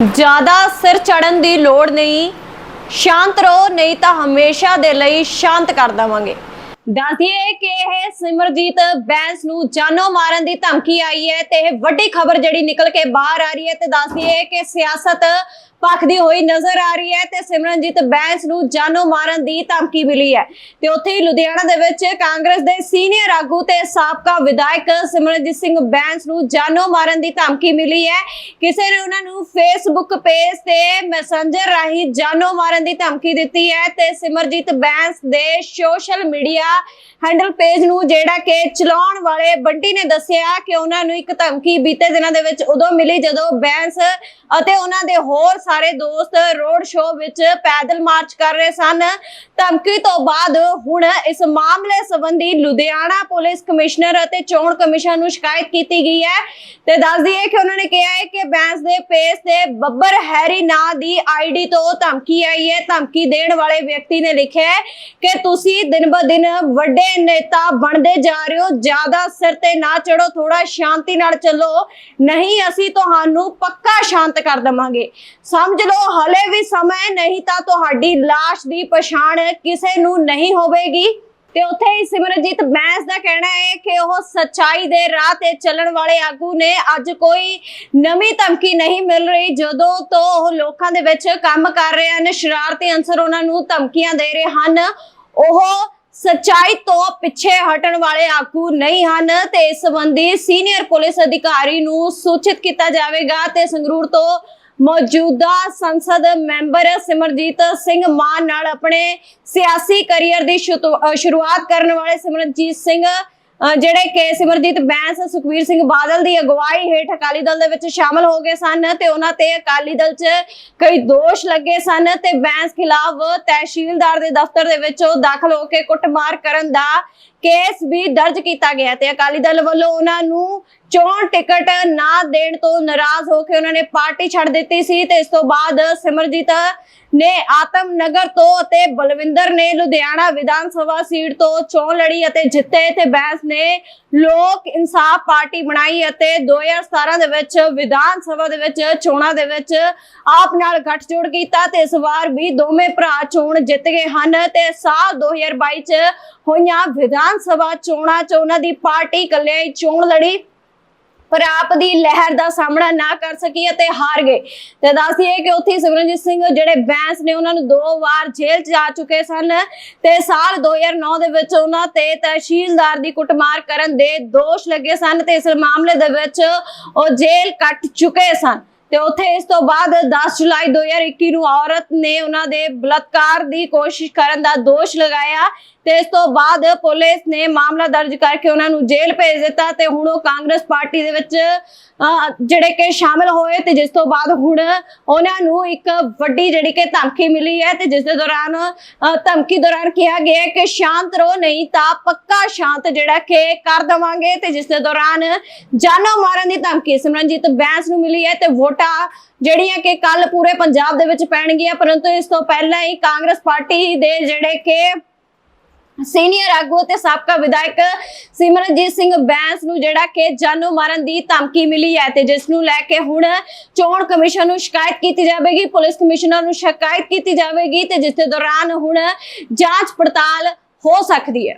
ਜ਼ਿਆਦਾ ਸਿਰ ਚੜਨ ਦੀ ਲੋੜ ਨਹੀਂ, ਸ਼ਾਂਤ ਰਹੋ, ਨਹੀਂ ਤਾਂ ਹਮੇਸ਼ਾ ਦੇ ਲਈ ਸ਼ਾਂਤ ਕਰ ਦੇਵਾਂਗੇ। ਦੱਸਦੀਏ ਕਿ ਇਹ ਸਿਮਰਜੀਤ ਬੈਂਸ ਨੂੰ ਜਾਨੋਂ ਮਾਰਨ ਦੀ ਧਮਕੀ ਆਈ ਹੈ ਤੇ ਇਹ ਵੱਡੀ ਖਬਰ ਜਿਹੜੀ ਨਿਕਲ ਕੇ ਬਾਹਰ ਆ ਰਹੀ ਹੈ ਤੇ ਦੱਸਦੀਏ ਕਿ ਸਿਆਸਤ ਭਖਦੀ ਹੋਈ ਨਜ਼ਰ ਆ ਰਹੀ ਹੈ ਤੇ ਸਿਮਰਨਜੀਤ ਬੈਂਸ ਨੂੰ ਜਾਨੋਂ ਮਾਰਨ ਦੀ ਧਮਕੀ ਮਿਲੀ ਹੈ। ਤੇ ਉੱਥੇ ਹੀ ਲੁਧਿਆਣਾ ਦੇ ਵਿੱਚ ਕਾਂਗਰਸ ਦੇ ਸੀਨੀਅਰ ਆਗੂ ਤੇ ਸਾਬਕਾ ਵਿਧਾਇਕ ਸਿਮਰਨਜੀਤ ਸਿੰਘ ਬੈਂਸ ਨੂੰ ਜਾਨੋਂ ਮਾਰਨ ਦੀ ਧਮਕੀ ਮਿਲੀ ਹੈ। ਕਿਸੇ ਨੇ ਉਹਨਾਂ ਨੂੰ ਫੇਸਬੁੱਕ ਪੇਜ ਤੇ ਮੈਸੇਂਜਰ ਰਾਹੀਂ ਜਾਨੋਂ ਮਾਰਨ ਦੀ ਧਮਕੀ ਦਿੱਤੀ ਹੈ ਤੇ ਸਿਮਰਜੀਤ ਬੈਂਸ ਦੇ ਸੋਸ਼ਲ ਮੀਡੀਆ ਹੈਂਡਲ ਪੇਜ ਨੂੰ ਜਿਹੜਾ ਕਿ ਚਲਾਉਣ ਵਾਲੇ ਬੰਟੀ ਨੇ ਦੱਸਿਆ ਕਿ ਉਹਨਾਂ ਨੂੰ ਇੱਕ ਧਮਕੀ ਬੀਤੇ ਦਿਨਾਂ ਦੇ ਵਿੱਚ ਉਦੋਂ ਮਿਲੀ ਜਦੋਂ ਬੈਂਸ ਅਤੇ ਉਹਨਾਂ ਦੇ ਹੋਰ ਸਾਰੇ ਦੋਸਤ ਰੋਡ ਸ਼ੋਅ ਵਿੱਚ ਪੈਦਲ ਮਾਰਚ ਕਰ ਰਹੇ ਸਨ। ਧਮਕੀ ਤੋਂ ਬਾਅਦ ਹੁਣ ਇਸ ਮਾਮਲੇ ਸੰਬੰਧੀ ਲੁਧਿਆਣਾ ਪੁਲਿਸ ਕਮਿਸ਼ਨਰ ਅਤੇ ਚੋਣ ਕਮਿਸ਼ਨ ਨੂੰ ਸ਼ਿਕਾਇਤ ਕੀਤੀ ਗਈ ਹੈ ਤੇ ਦੱਸ ਦਈਏ ਕਿ ਉਹਨਾਂ ਨੇ ਕਿਹਾ ਹੈ ਕਿ ਬੈਂਸ ਦੇ ਪੇਜ ਤੇ ਬੱਬਰ ਹੈਰੀ ਨਾਂ ਦੀ ਆਈਡੀ ਤੋਂ ਧਮਕੀ ਆਈ ਹੈ। ਧਮਕੀ ਦੇਣ ਵਾਲੇ ਵਿਅਕਤੀ ਨੇ ਲਿਖਿਆ ਹੈ ਕਿ ਤੁਸੀਂ ਦਿਨ ਬ ਦਿਨ ਵੱਡੇ ਨੇਤਾ ਬਣਦੇ ਜਾ ਰਹੇ ਹੋ, ਜ਼ਿਆਦਾ ਸਿਰ ਤੇ ਨਾ ਚੜੋ ਥੋੜਾ ਸ਼ਾਂਤੀ ਨਾਲ ਚੱਲੋ। ਨਹੀਂ, ਅਸੀਂ ਤੁਹਾਨੂੰ ਪੱਕਾ ਸ਼ਾਂਤ ਕਰ ਦਵਾਂਗੇ। ਸਮਝ ਲਓ, ਹਲੇ ਵੀ ਸਮਾਂ, ਨਹੀਂ ਤਾਂ ਤੁਹਾਡੀ লাশ ਦੀ ਪਛਾਣ ਕਿਸੇ ਨੂੰ ਨਹੀਂ ਹੋਵੇਗੀ। ਤੇ ਉੱਥੇ ਹੀ ਸਿਮਰਨਜੀਤ ਬੈਂਸ ਦਾ ਕਹਿਣਾ ਹੈ ਕਿ ਉਹ ਸੱਚਾਈ ਦੇ ਰਾਹ ਤੇ ਚੱਲਣ ਵਾਲੇ ਆਗੂ ਨੇ। ਅੱਜ ਕੋਈ ਨਵੀਂ ਧਮਕੀ ਨਹੀਂ ਮਿਲ ਰਹੀ, ਜਦੋਂ ਤੋਂ ਉਹ ਲੋਕਾਂ ਦੇ ਵਿੱਚ ਕੰਮ ਕਰ ਰਹੇ ਹਨ। ਸ਼ਰਾਰਤੀ ਅੰਸਰ ਉਹਨਾਂ ਨੂੰ ਧਮਕੀਆਂ ਦੇ ਰਹੇ ਹਨ। ਉਹ ਸੱਚਾਈ ਤੋਂ ਪਿੱਛੇ ਹਟਣ ਵਾਲੇ ਆਗੂ ਨਹੀਂ ਹਨ ਤੇ ਇਸ ਸੰਬੰਧੀ ਸੀਨੀਅਰ ਪੁਲਿਸ ਅਧਿਕਾਰੀ ਨੂੰ ਸੂਚਿਤ ਕੀਤਾ ਜਾਵੇਗਾ ਤੇ ਸੰਗਰੂਰ ਤੋਂ ਮੌਜੂਦਾ ਸੰਸਦ ਮੈਂਬਰ ਸਿਮਰਜੀਤ ਸਿੰਘ ਮਾਨ ਨਾਲ ਆਪਣੇ ਸਿਆਸੀ ਕੈਰੀਅਰ ਦੀ ਸ਼ੁਰੂਆਤ ਕਰਨ ਵਾਲੇ ਸਿਮਰਜੀਤ ਸਿੰਘ ਜਿਹੜੇ ਕਿ ਸਿਮਰਜੀਤ ਬੈਂਸ ਸੁਖਵੀਰ ਸਿੰਘ ਬਾਦਲ ਦੀ ਅਗਵਾਈ ਹੇਠ ਅਕਾਲੀ ਦਲ ਦੇ ਵਿੱਚ ਸ਼ਾਮਲ ਹੋ ਗਏ ਸਨ ਤੇ ਉਹਨਾਂ ਤੇ ਅਕਾਲੀ ਦਲ 'ਚ ਕਈ ਦੋਸ਼ ਲੱਗੇ ਸਨ ਤੇ ਬੈਂਸ ਖਿਲਾਫ ਤਹਿਸੀਲਦਾਰ ਦੇ ਦਫ਼ਤਰ ਦੇ ਵਿੱਚ ਉਹ ਦਾਖਲ ਹੋ ਕੇ ਕੁੱਟਮਾਰ ਕਰਨ ਦਾ ਕੇਸ ਵੀ ਦਰਜ ਕੀਤਾ ਗਿਆ ਤੇ ਅਕਾਲੀ ਦਲ ਵੱਲੋਂ ਉਹਨਾਂ ਨੂੰ ਚੋਣ ਟਿਕਟ ਨਾ ਦੇਣ ਤੋਂ ਨਾਰਾਜ਼ ਹੋ ਕੇ ਉਹਨਾਂ ਨੇ ਪਾਰਟੀ ਛੱਡ ਦਿੱਤੀ ਸੀ ਤੇ ਇਸ ਤੋਂ ਬਾਅਦ ਸਿਮਰਜੀਤ ਨੇ ਆਤਮ ਨਗਰ ਤੋਂ ਅਤੇ ਬਲਵਿੰਦਰ ਨੇ ਲੁਧਿਆਣਾ ਵਿਧਾਨ ਸਭਾ ਸੀਟ ਤੋਂ ਚੋਣ ਲੜੀ ਅਤੇ ਜਿੱਤੇ ਤੇ ਬੈਂਸ ਨੇ ਲੋਕ ਇਨਸਾਫ ਪਾਰਟੀ ਬਣਾਈ ਅਤੇ 2017 ਦੇ ਵਿੱਚ ਵਿਧਾਨ ਸਭਾ ਦੇ ਵਿੱਚ ਚੋਣਾਂ ਦੇ ਵਿੱਚ ਆਪ ਨਾਲ ਗੱਠਜੋੜ ਕੀਤਾ ਤੇ ਇਸ ਵਾਰ ਵੀ ਦੋਵੇਂ ਭਰਾ ਚੋਣ ਜਿੱਤ ਗਏ ਹਨ ਤੇ ਸਾਲ 2022 ਚ ਹੋਈਆਂ ਵਿਧਾਨ ਸਭਾ ਚੋਣਾਂ ਚ ਉਹਨਾਂ ਦੀ ਪਾਰਟੀ ਇਕੱਲੇ ਚੋਣ ਲੜੀ, ਪਰ ਆਪ ਦੀ ਲਹਿਰ ਦਾ ਸਾਹਮਣਾ ਨਾ ਕਰ ਸਕੀ ਅਤੇ ਹਾਰ ਗਏ। ਤੇ ਦੱਸਦੀਏ ਕਿ ਉੱਥੇ ਸਿਮਰਨਜੀਤ ਸਿੰਘ ਜਿਹੜੇ ਬੈਂਸ ਨੇ, ਉਹਨਾਂ ਨੂੰ ਦੋ ਵਾਰ ਜੇਲ੍ਹ 'ਚ ਜਾ ਚੁੱਕੇ ਸਨ ਤੇ ਸਾਲ 2009 ਦੇ ਵਿੱਚ ਉਹਨਾਂ ਤੇ ਤਹਿਸੀਲਦਾਰ ਦੀ ਕੁੱਟਮਾਰ ਕਰਨ ਦੇ ਦੋਸ਼ ਲੱਗੇ ਸਨ ਤੇ ਇਸ ਮਾਮਲੇ ਦੇ ਵਿੱਚ ਉਹ ਜੇਲ੍ਹ ਕੱਟ ਚੁੱਕੇ ਸਨ। ਤੇ ਉੱਥੇ ਇਸ ਤੋਂ ਬਾਅਦ 10 ਜੁਲਾਈ 2021 ਨੂੰ ਔਰਤ ਨੇ ਉਹਨਾਂ ਦੇ ਬਲਾਤਕਾਰ ਦੀ ਕੋਸ਼ਿਸ਼ ਕਰਨ ਦਾ ਦੋਸ਼ ਲਗਾਇਆ ਤੇ ਇਸ ਤੋਂ ਬਾਅਦ ਪੁਲਿਸ ਨੇ ਮਾਮਲਾ ਦਰਜ ਕਰਕੇ ਉਹਨਾਂ ਨੂੰ ਜੇਲ੍ਹ ਭੇਜ ਦਿੱਤਾ ਤੇ ਹੁਣ ਉਹ ਕਾਂਗਰਸ ਪਾਰਟੀ ਦੇ ਵਿੱਚ ਜਿਹੜੇ ਕਿ ਸ਼ਾਮਲ ਹੋਏ ਤੇ ਜਿਸ ਤੋਂ ਬਾਅਦ ਹੁਣ ਉਹਨਾਂ ਨੂੰ ਇੱਕ ਵੱਡੀ ਜਿਹੜੀ ਕਿ ਧਮਕੀ ਮਿਲੀ ਹੈ ਤੇ ਜਿਸ ਦੇ ਦੌਰਾਨ ਧਮਕੀ ਦੌਰਾਨ ਕਿਹਾ ਗਿਆ ਕਿ ਸ਼ਾਂਤ ਰਹੋ, ਨਹੀਂ ਤਾਂ ਪੱਕਾ ਸ਼ਾਂਤ ਜਿਹੜਾ ਕਿ ਕਰ ਦਵਾਂਗੇ ਤੇ ਜਿਸ ਦੇ ਦੌਰਾਨ ਜਾਨੋਂ ਮਾਰਨ ਦੀ ਧਮਕੀ ਸਿਮਰਨਜੀਤ ਬੈਂਸ ਨੂੰ ਮਿਲੀ ਹੈ ਤੇ ਵੋਟਾਂ ਜਿਹੜੀਆਂ ਕਿ ਕੱਲ ਪੂਰੇ ਪੰਜਾਬ ਦੇ ਵਿੱਚ ਪੈਣਗੀਆਂ, ਪਰੰਤੂ ਇਸ ਤੋਂ ਪਹਿਲਾਂ ਹੀ ਕਾਂਗਰਸ ਪਾਰਟੀ ਦੇ ਜਿਹੜੇ ਕਿ ਸੀਨੀਅਰ ਆਗੂ ਤੇ ਸਾਬਕਾ ਵਿਧਾਇਕ ਸਿਮਰਨਜੀਤ ਸਿੰਘ ਬੈਂਸ ਨੂੰ ਜਿਹੜਾ ਕਿ ਜਾਨੋਂ ਮਾਰਨ ਦੀ ਧਮਕੀ ਮਿਲੀ ਹੈ ਤੇ ਜਿਸ ਨੂੰ ਲੈ ਕੇ ਹੁਣ ਚੋਣ ਕਮਿਸ਼ਨ ਨੂੰ ਸ਼ਿਕਾਇਤ ਕੀਤੀ ਜਾਵੇਗੀ, ਪੁਲਿਸ ਕਮਿਸ਼ਨਰ ਨੂੰ ਸ਼ਿਕਾਇਤ ਕੀਤੀ ਜਾਵੇਗੀ ਤੇ ਜਿਸ ਦੇ ਦੌਰਾਨ ਹੁਣ ਜਾਂਚ ਪੜਤਾਲ ਹੋ ਸਕਦੀ ਹੈ।